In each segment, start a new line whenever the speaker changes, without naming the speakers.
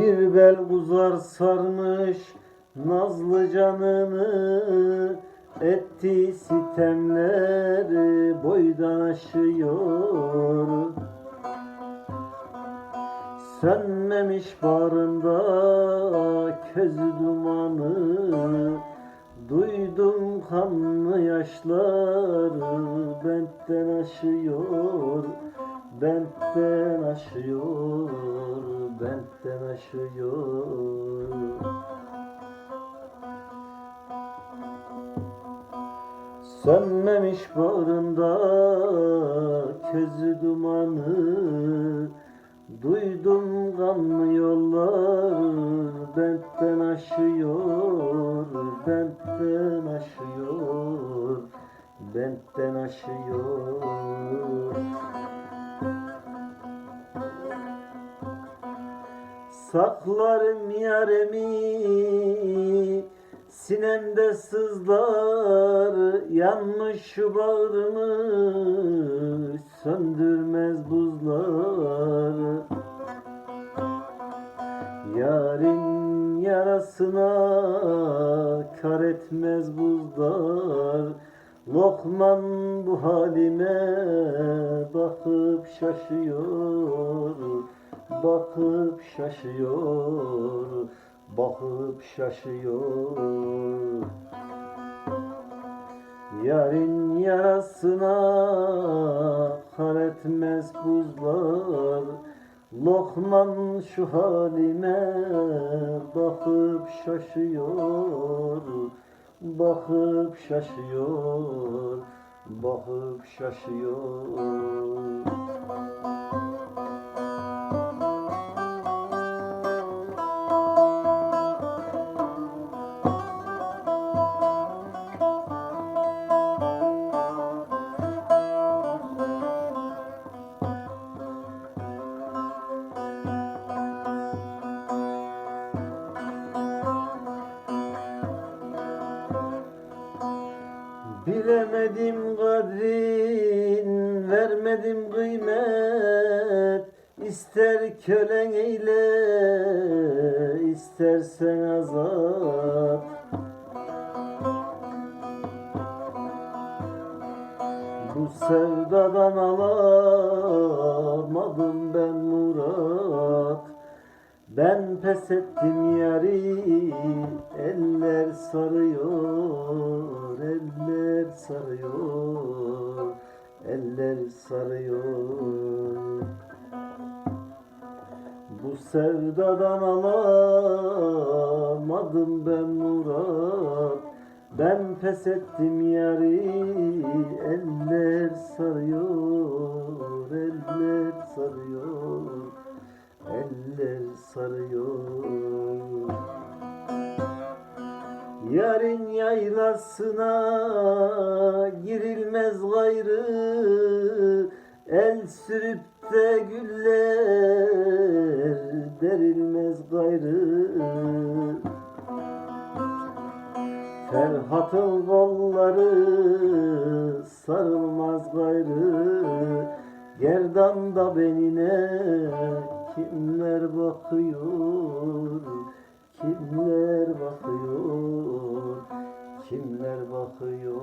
Bir bel uzar sarmış nazlı canını Etti sitemleri boydan aşıyor. Sönmemiş bağrında közü dumanı Duydum kanlı yaşları bentten aşıyor Bentten aşıyor, bentten aşıyor. Sönmemiş bağrında közü dumanı Duydum kanlı yollar. Bentten aşıyor Bentten aşıyor Bentten aşıyor Saklarım yaremi Sinemde sızlar Yanmış şu bağrımı Söndürmez buzlar. Yarın yarasına Kar etmez buzlar. Lokman bu halime Bakıp şaşıyor Bakıp şaşıyor Bakıp şaşıyor. Yarın yarasına kar etmez buzlar Lokman şu halime bakıp şaşıyor. Bakıp şaşıyor Bakıp şaşıyor Bilemedim kadrin, vermedim kıymet. İster kölen eyle, istersen azat. Bu sevdadan alamadım ben murat Ben pes ettim yari Eller sarıyor Eller sarıyor Eller sarıyor. Bu sevdadan alamadım ben murat. Ben pes ettim yari Eller sarıyor Eller sarıyor Eller sarıyor. Yarın yaylasına girilmez gayrı. El sürüp de güller derilmez gayrı. Ferhat'ın kolları sarılmaz gayrı. Gerdanda benine kimler bakıyor? Kimler bakıyor? Kimler bakıyor?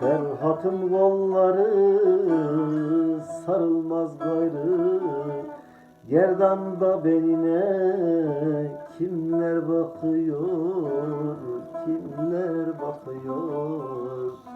Ferhat'ın kolları sarılmaz gayrı. Gerdanda bakıyor Kimler bakıyor? Kimler bakıyor